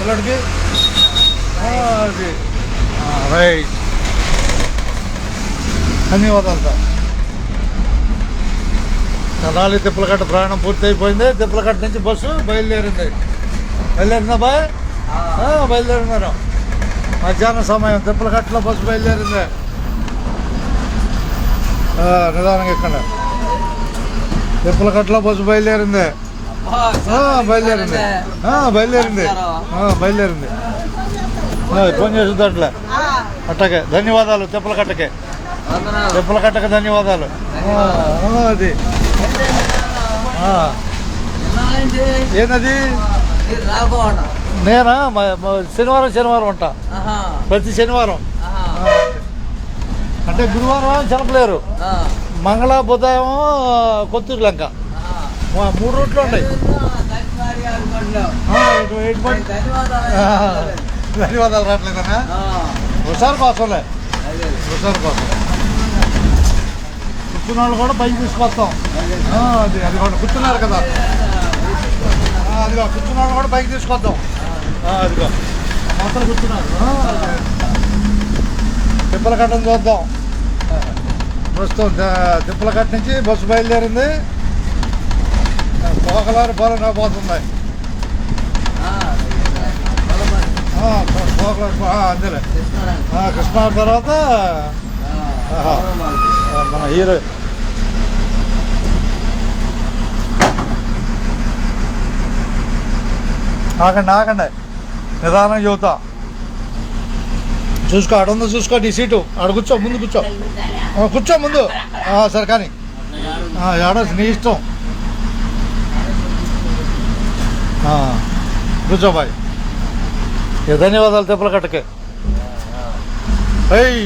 పిల్లడికి ఆ, అది. ఆ, రైట్. ధన్యవాదాలు సార్. కనాలి తిప్పలకట్ట ప్రయాణం పూర్తి అయిపోయింది తిప్పలకట్ట నుంచి బస్సు బయలుదేరింది. బయలుదేరిందా బాయ్? బయలుదేరినారు. మధ్యాహ్నం సమయం. తిప్పలకట్టలో బస్సు బయలుదేరింది. నిదానంగా ఇక్కడ తిప్పలకట్టలో బస్సు బయలుదేరింది. బయలుదేరింది. బయలుదేరింది. బయలుదేరింది. ఫోన్ చేసి దాంట్లో అట్టకే ధన్యవాదాలు తిప్పలకట్టకే తిప్పలకట్టకి ధన్యవాదాలు. ఆ, ఆ, అది. రాఘవణ నేనా? శనివారం శనివారం ఉంటా ప్రతి శనివారం. అంటే గురువారం చెనపలేరు మంగళ బుధం కొత్తూరు లంక. మూడు రూట్లు ఉన్నాయి. ధన్యవాదాలు రావట్లేదన్నా ఒకసారి కోసంలే ఒకసారి కోసం కూర్చున్న వాళ్ళు కూడా పైకి తీసుకొస్తాం. అది అది కూడా కూర్చున్నారు కదా. అదిగో కూర్చున్న వాళ్ళు కూడా పైకి తీసుకొద్దాం. అదిగో. మొత్తం కూర్చున్నారు. ఆ, అదే. తిప్పలకట్టం చూద్దాం. ప్రస్తుతం ద- తిప్పలకట్ట నుంచి బస్సు బయలుదేరింది. పోకలారి పొలంగా పోతుంది ఆ, పో- అంతేలే. కృష్ణా తర్వాత మన హీరో. ఆగండి ఆగండి. నిదానం చెబుతా చూసుకో ఆడ ఉందో చూసుకో నీ సీటు. ఆడ కూర్చో ముందు కూర్చో. కూర్చో ముందు. సరే కానీ. ఆడ నీ ఇష్టం. ఆ, కూర్చో బాయ్ ఏ ధన్యవాదాలు తిప్పల కట్టకే ఏయ్